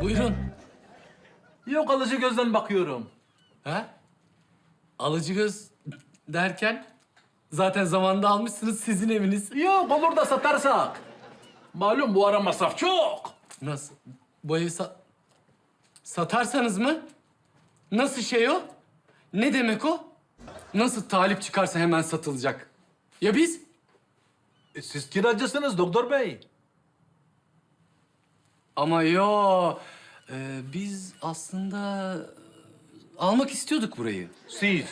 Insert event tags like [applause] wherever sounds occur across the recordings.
Buyurun. Yok alıcı gözden bakıyorum. Ha? Alıcı göz derken zaten zamanında almışsınız sizin eviniz. Yok olur da satarsak. Malum bu ara masraf çok. Nasıl? Bu evi sa- satarsanız mı? Nasıl şey o? Ne demek o? Nasıl talip çıkarsa hemen satılacak? Ya biz? E, siz kiracısınız doktor bey. Ama yo. Ee, biz aslında almak istiyorduk burayı. Siz.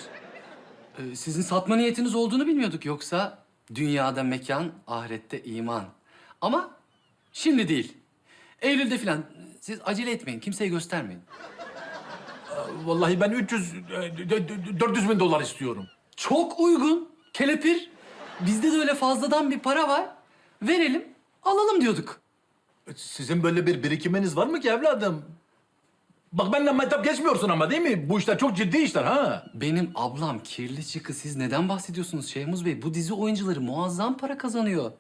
Ee, sizin satma niyetiniz olduğunu bilmiyorduk. Yoksa dünyada mekan, ahirette iman. Ama şimdi değil. Eylül'de falan. Siz acele etmeyin. Kimseye göstermeyin. Vallahi ben 300, e, d- d- 400 bin dolar istiyorum. Çok uygun. Kelepir. Bizde de öyle fazladan bir para var. Verelim, alalım diyorduk. E, Sizin böyle bir birikiminiz var mı ki evladım? Bak benimle metap geçmiyorsun ama değil mi? Bu işler çok ciddi işler ha. Benim ablam kirli çıkı. Siz neden bahsediyorsunuz Şeyhmuz Bey? Bu dizi oyuncuları muazzam para kazanıyor.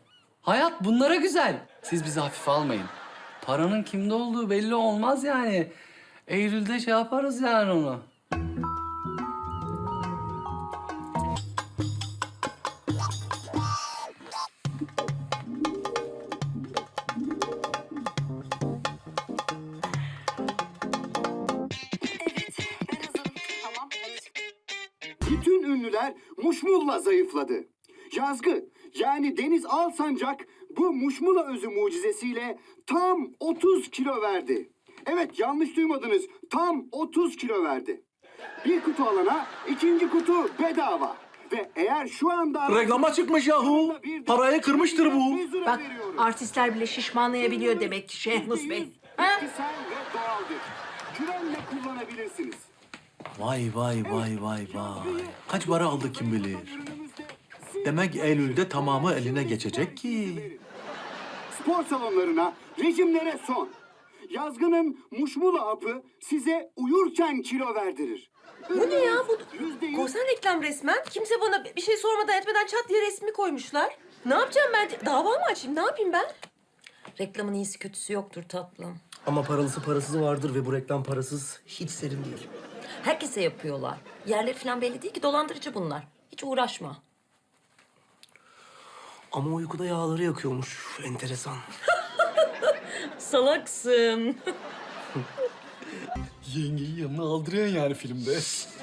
Hayat bunlara güzel. Siz bizi hafife almayın. Paranın kimde olduğu belli olmaz yani. Eylül'de şey yaparız yani onu. Bütün ünlüler muşmulla zayıfladı. Yazgı yani Deniz Alsancak bu muşmula özü mucizesiyle tam 30 kilo verdi. Evet yanlış duymadınız tam 30 kilo verdi. Bir kutu alana ikinci kutu bedava. Ve eğer şu anda... Reklama çıkmış yahu. Parayı kırmıştır bu. Bak artistler bile şişmanlayabiliyor demek ki Şehmus Bey. Ha? Bitkisel ve doğaldır. Güvenle kullanabilirsiniz. Vay vay vay vay vay. Kaç para aldı kim bilir. Demek Eylül'de tamamı eline geçecek ki. Spor salonlarına, rejimlere son. Yazgının muşmula apı size uyurken kilo verdirir. Bu ne ya? Bu Yüzde yüz korsan reklam resmen. Kimse bana bir şey sormadan etmeden çat diye resmi koymuşlar. Ne yapacağım ben? Dava mı açayım? Ne yapayım ben? Reklamın iyisi kötüsü yoktur tatlım. Ama paralısı parasızı vardır ve bu reklam parasız hiç serin değil. Herkese yapıyorlar. Yerleri falan belli değil ki dolandırıcı bunlar. Hiç uğraşma. Ama uykuda yağları yakıyormuş. Enteresan. [laughs] Salaksın. [laughs] Yengeyi yanına aldırıyorsun yani filmde.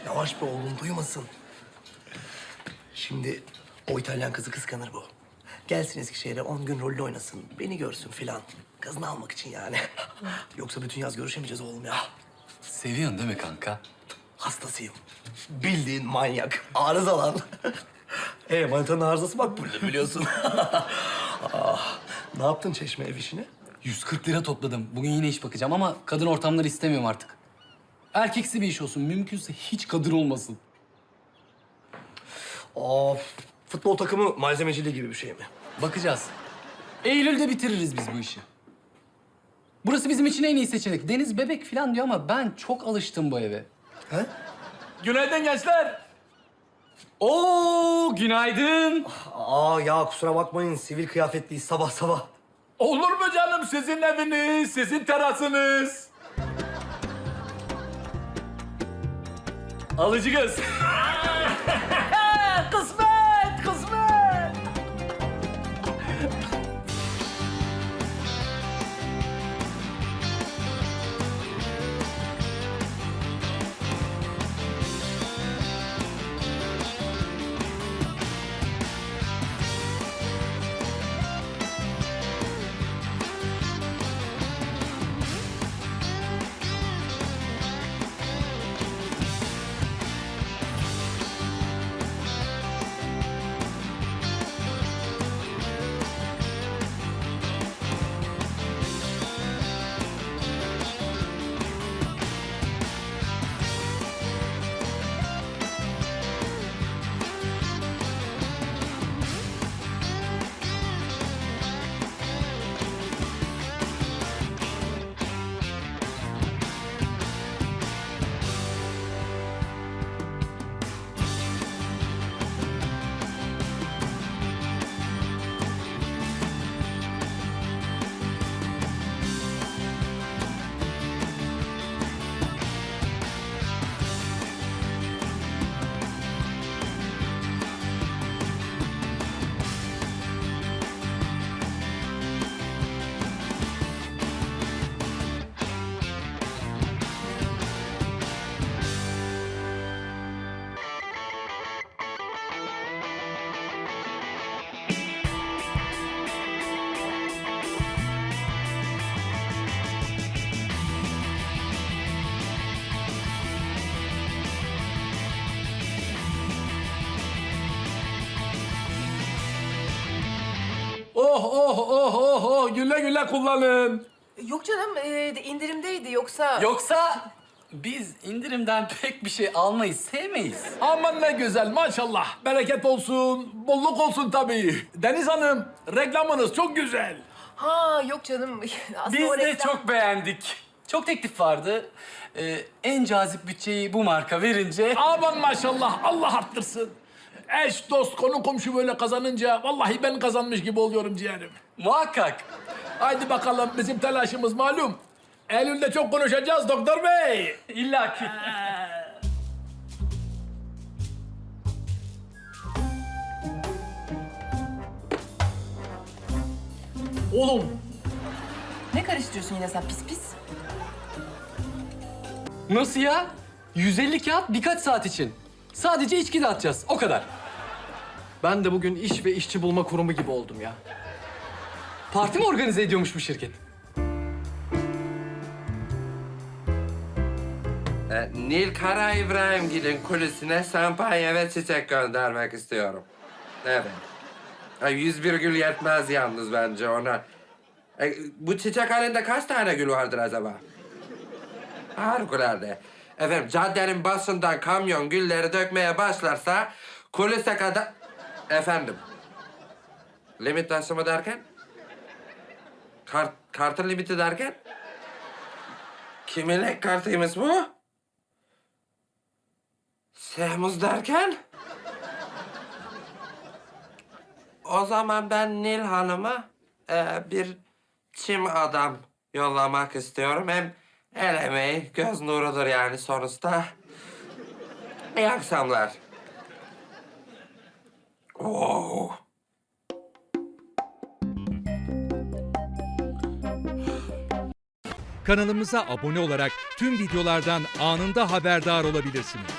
Yavaş be oğlum duymasın. Şimdi o İtalyan kızı kıskanır bu. Gelsin Eskişehir'e 10 gün rolde oynasın. Beni görsün filan. Kızını almak için yani. [laughs] Yoksa bütün yaz görüşemeyeceğiz oğlum ya. Seviyorsun değil mi kanka? Hastasıyım. Bildiğin manyak. Arıza lan. [laughs] e manitanın arızası bak burada biliyorsun. ah, ne yaptın çeşme ev işini? 140 lira topladım. Bugün yine iş bakacağım ama kadın ortamları istemiyorum artık. Erkeksi bir iş olsun. Mümkünse hiç kadın olmasın. Of. Futbol takımı malzemeciliği gibi bir şey mi? Bakacağız. Eylül'de bitiririz biz bu işi. Burası bizim için en iyi seçenek. Deniz bebek falan diyor ama ben çok alıştım bu eve. He? Günaydın gençler. Oo, günaydın. Aa ya kusura bakmayın sivil kıyafetliyiz sabah sabah. Olur mu canım sizin eviniz, sizin terasınız. Alıcı göz. [laughs] oh oh oh oh güle güle kullanın. Yok canım e, indirimdeydi yoksa... Yoksa biz indirimden pek bir şey almayız, sevmeyiz. Aman ne güzel maşallah. Bereket olsun, bolluk olsun tabii. Deniz Hanım, reklamınız çok güzel. Ha yok canım. [laughs] Aslında Biz o de reklam- çok beğendik. Çok teklif vardı. Ee, en cazip bütçeyi bu marka verince... [laughs] Aman maşallah, Allah arttırsın. Eş, dost, konu komşu böyle kazanınca vallahi ben kazanmış gibi oluyorum ciğerim. Muhakkak. Haydi bakalım bizim telaşımız malum. Eylül'de çok konuşacağız doktor bey. İlla ki. Oğlum Ne karıştırıyorsun yine sen pis pis? Nasıl ya? 150 kağıt birkaç saat için. Sadece içki dağıtacağız. O kadar. Ben de bugün iş ve işçi bulma kurumu gibi oldum ya. Parti mi organize ediyormuş bu şirket? E, Nil Kara İbrahimgil'in kulisine şampanya ve çiçek göndermek istiyorum. Evet. E, 101 gül yetmez yalnız bence ona. E, bu çiçek halinde kaç tane gül vardır acaba? Harikulade. Efendim caddenin başından kamyon gülleri dökmeye başlarsa kulise kadar... Efendim. Limit taşıma derken? Kart, kartın limiti derken? Kimin ek kartıymış bu? Sehmuz derken? O zaman ben Nil Hanım'a e, bir çim adam yollamak istiyorum. Hem el emeği, göz nurudur yani sonuçta. İyi akşamlar. Oo. Kanalımıza abone olarak tüm videolardan anında haberdar olabilirsiniz.